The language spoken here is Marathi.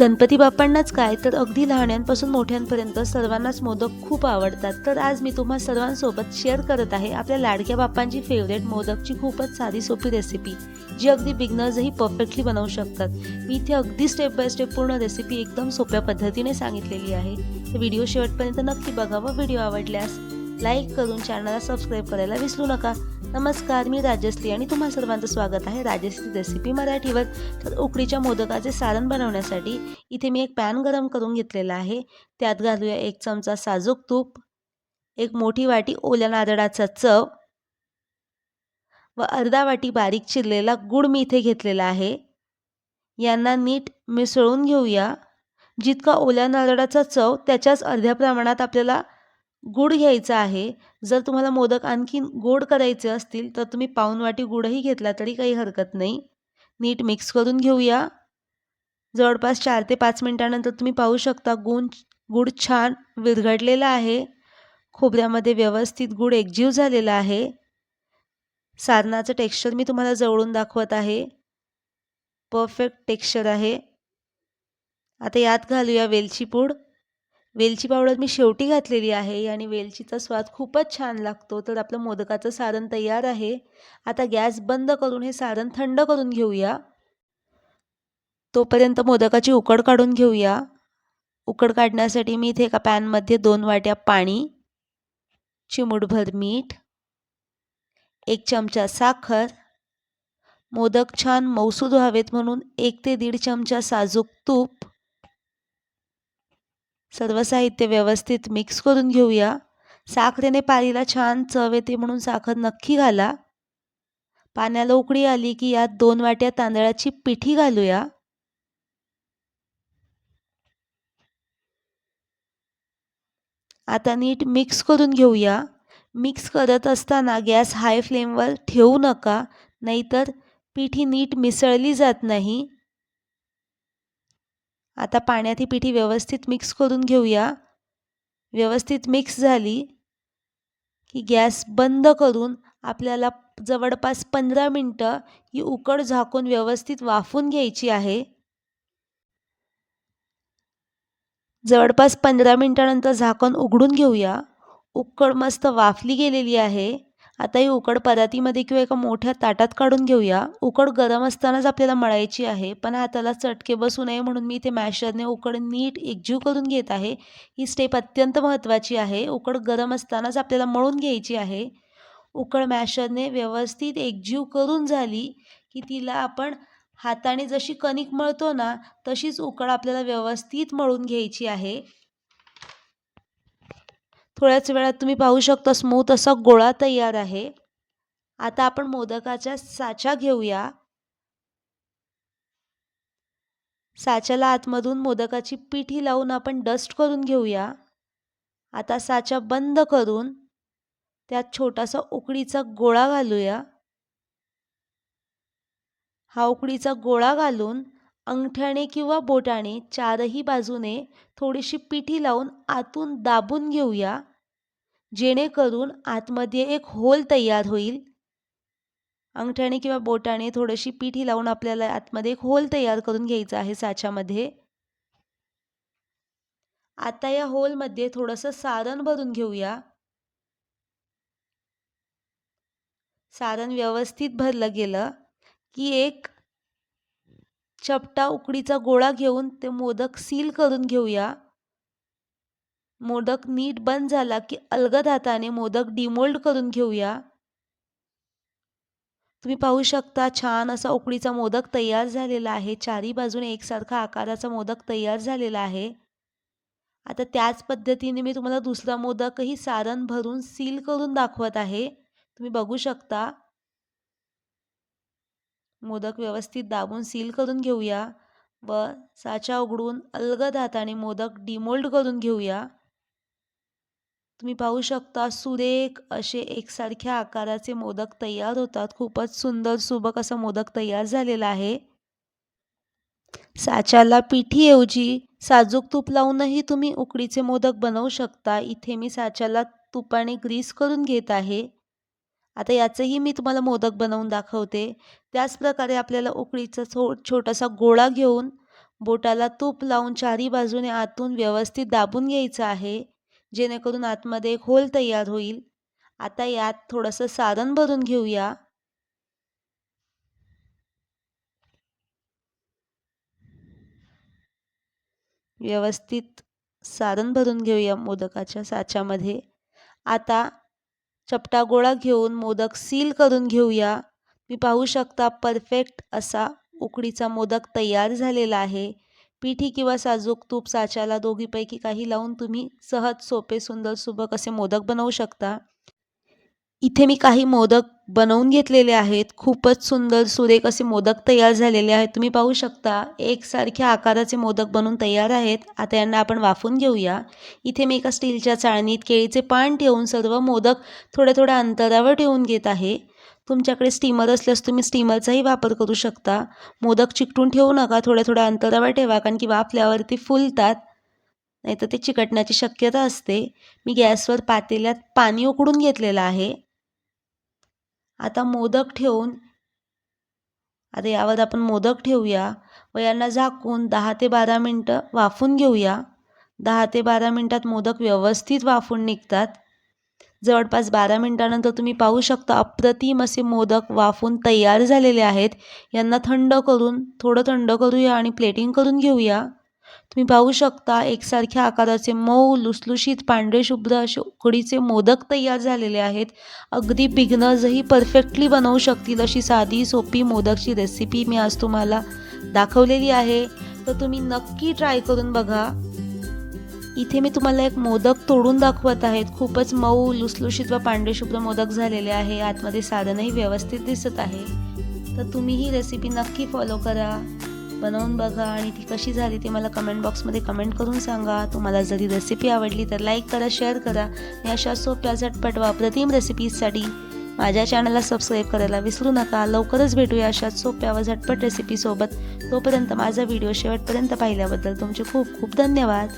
गणपती बाप्पांनाच काय? तर अगदी लहान्यांपासून मोठ्यांपर्यंत सर्वांनाच मोदक खूप आवडतात. तर आज मी तुम्हा सर्वांसोबत शेअर करत आहे आपल्या लाडक्या बाप्पांची फेवरेट मोदकची खूपच साधी सोपी रेसिपी जी अगदी बिगनर्सही परफेक्टली बनवू शकतात. मी इथे अगदी स्टेप बाय स्टेप पूर्ण रेसिपी एकदम सोप्या पद्धतीने सांगितलेली आहे. तर व्हिडिओ शेवटपर्यंत नक्की बघा व व्हिडिओ आवडल्यास लाईक करून चॅनलला सबस्क्राईब करायला विसरू नका. नमस्कार मी राजश्री आणि तुम्हा सर्वांचं स्वागत आहे राजश्री रेसिपी मराठीवर. तर उकडीच्या मोदकाचे सारण बनवण्यासाठी इथे मी एक पॅन गरम करून घेतलेला आहे. त्यात घालूया एक चमचा साजूक तूप एक मोठी वाटी ओल्या नारळाचा चव व अर्धा वाटी बारीक चिरलेला गुळ मी इथे घेतलेला आहे. यांना नीट मिसळून घेऊया. जितका ओल्या नारळाचा चव त्याच्याच अर्ध्या प्रमाणात आपल्याला गूळ घ्यायचा आहे. जर तुम्हाला मोदक आणखीन गोड करायचे असतील तर तुम्ही पाऊन वाटी गुडही घेतला तरी काही हरकत नाही. नीट मिक्स करून घेऊया. जवळपास चार ते पाच मिनटानंतर तुम्ही पाहू शकता गुण गुड छान विरघडलेला आहे. खोबऱ्यामध्ये व्यवस्थित गुड एकजीव झालेला आहे. सारणाचं टेक्स्चर मी तुम्हाला जवळून दाखवत आहे. परफेक्ट टेक्स्चर आहे. आता यात घालूया वेलची पूड. वेलची पावडर मी शेवटी घातलेली आहे आणि वेलचीचा स्वाद खूपच छान लागतो. तर आपलं मोदकाचं सारण तयार आहे. आता गॅस बंद करून हे सारण थंड करून घेऊया. तोपर्यंत मोदकाची उकड काढून घेऊया. उकड काढण्यासाठी मी इथे एका पॅनमध्ये दोन वाट्या पाणी चिमूटभर मीठ एक चमचा साखर मोदक छान मौसूद व्हावेत म्हणून एक ते दीड चमचा साजूक तूप सर्व साहित्य व्यवस्थित मिक्स करून घेऊया. साखरेने पालीला छान चव येते म्हणून साखर नक्की घाला. पाण्याला उकळी आली की यात दोन वाट्या तांदळाची पिठी घालूया. आता नीट मिक्स करून घेऊया. मिक्स करत असताना गॅस हाय फ्लेमवर ठेवू नका नाहीतर पिठी नीट मिसळली जात नाही. आता पाण्यात ही पिठी व्यवस्थित मिक्स करून घेऊया. व्यवस्थित मिक्स झाली की गॅस बंद करून आपल्याला जवळपास पंधरा मिनटं ही उकड झाकून व्यवस्थित वाफून घ्यायची आहे. जवळपास पंधरा मिनटानंतर झाकण उघडून घेऊया. उकड मस्त वाफली गेलेली आहे. आता ही उकड परातीमध्ये किंवा एका मोठ्या ताटात काढून घेऊया. उकड गरम असतानाच आपल्याला मळायची आहे. पण हाताला चटके बसू नये म्हणून मी इथे मॅशरने उकड नीट एकजीव करून घेत आहे. ही स्टेप अत्यंत महत्त्वाची आहे. उकड गरम असतानाच आपल्याला मळून घ्यायची आहे. उकड मॅशरने व्यवस्थित एकजीव करून झाली की तिला आपण हाताने जशी कणिक मळतो ना तशीच उकड आपल्याला व्यवस्थित मळून घ्यायची आहे. थोड्याच वेळात तुम्ही पाहू शकता स्मूथ असा गोळा तयार आहे. आता आपण मोदकाच्या साच्या घेऊया. साच्याला आतमधून मोदकाची पिठी लावून आपण डस्ट करून घेऊया. आता साचा बंद करून त्यात छोटासा उकडीचा गोळा घालूया. हा उकडीचा गोळा घालून अंगठ्याने किंवा बोटाने चारही बाजूने थोडीशी पिठी लावून आतून दाबून घेऊया. जेणेकरून आतमध्ये एक होल तयार होईल. अंगठ्याने किंवा बोटाने थोडीशी पिठी लावून आपल्याला आतमध्ये एक होल तयार करून घ्यायचा आहे साच्यामध्ये. आता या होलमध्ये थोडंसं सारण भरून घेऊया. सारण व्यवस्थित भरलं गेलं की एक चपटा उकडीचा गोळा घेऊन ते मोदक सील करून घेऊया. मोदक नीट बंद झाला की अलगद हाताने मोदक डिमोल्ड करून घेऊया. तुम्ही पाहू शकता छान असा उकडीचा मोदक तयार झालेला आहे. चारी बाजूने एकसारखा आकाराचा मोदक तयार झालेला आहे. आता त्याच पद्धतीने मी तुम्हाला दुसरा मोदकही सारण भरून सील करून दाखवत आहे. तुम्ही बघू शकता. मोदक व्यवस्थित दाबून सील करून घेऊया व साचा उघडून अलगद हाताने मोदक डिमोल्ड करून घेऊया. तुम्ही पाहू शकता सुरेख असे एकसारख्या आकाराचे मोदक तयार होतात. खूपच सुंदर सुबक असा मोदक तयार झालेला आहे. साच्याला पिठीऐवजी साजूक तूप लावूनही तुम्ही उकडीचे मोदक बनवू शकता. इथे मी साच्याला तुपाने ग्रीस करून घेत आहे. आता याचंही मी तुम्हाला मोदक बनवून दाखवते. त्याच प्रकारे आपल्याला उकडीचा छो छोटासा गोळा घेऊन बोटाला तूप लावून चारी बाजूने आतून व्यवस्थित दाबून घ्यायचं आहे. जेणेकरून आतमध्ये एक होल तयार होईल. आता यात थोडंसं सारण भरून घेऊया. व्यवस्थित सारण भरून घेऊया मोदकाच्या साच्यामध्ये. आता चपटा गोळा घेऊन मोदक सील करून घेऊया. मी पाहू शकता परफेक्ट असा उकडीचा मोदक तयार झालेला आहे. पिठी किंवा साजूक तूप साच्याला दोघीपैकी काही लावून तुम्ही सहज सोपे सुंदर सुबक असे मोदक बनवू शकता. इथे मी काही मोदक बनवून घेतलेले आहेत. खूपच सुंदर सुरेख असे मोदक तयार झालेले आहेत. तुम्ही पाहू शकता एकसारख्या आकाराचे मोदक बनवून तयार आहेत. आता यांना आपण वाफून घेऊया. इथे मी एका स्टीलच्या चाळणीत केळीचे पान ठेवून सर्व मोदक थोड्या थोड्या अंतरावर ठेवून घेत आहे. तुमच्याकडे स्टीमर असल्यास तुम्ही स्टीमरचाही वापर करू शकता. मोदक चिकटून ठेवू नका थोड्या थोड्या अंतरावर ठेवा कारण की वाफल्यावर ते फुलतात. नाहीतर ते चिकटण्याची शक्यता असते. मी गॅसवर पातेल्यात पाणी उकडून घेतलेलं आहे. आता मोदक ठेवून आता यावर आपण मोदक ठेवूया. व यांना झाकून दहा ते बारा मिनटं वाफून घेऊया. दहा ते बारा मिनटात मोदक व्यवस्थित वाफून निघतात. जवळपास बारा मिनटानंतर तुम्ही पाहू शकता अप्रतिम असे मोदक वाफून तयार झालेले आहेत. यांना थंड करून थोडं थंड करूया आणि प्लेटिंग करून घेऊया. तुम्ही पाहू शकता एकसारख्या आकाराचे मऊ लुसलुशीत पांढरे शुभ्र असे उकडीचे मोदक तयार झालेले आहेत. अगदी बिगनर्सही परफेक्टली बनवू शकतील अशी साधी सोपी मोदकची रेसिपी मी आज तुम्हाला दाखवलेली आहे. तर तुम्ही नक्की ट्राय करून बघा. इथे मी तुम्हाला एक मोदक तोडून दाखवत आहेत. खूपच मऊ लुसलुशीत व पांढरेशुभ्र मोदक झालेले आहे. आतमध्ये साधनही व्यवस्थित दिसत आहे. तर तुम्ही ही रेसिपी नक्की फॉलो करा. बनवून बघा आणि ती कशी झाली ते मला कमेंट बॉक्समध्ये कमेंट करून सांगा. तुम्हाला जरी रेसिपी आवडली तर लाईक करा शेअर करा. आणि अशा सोप्या झटपट व रेसिपीजसाठी माझ्या चॅनलला सबस्क्राईब करायला विसरू नका. लवकरच भेटूया अशाच सोप्या व झटपट रेसिपीसोबत तोपर्यंत माझा व्हिडिओ शेवटपर्यंत पाहिल्याबद्दल तुमचे खूप खूप धन्यवाद.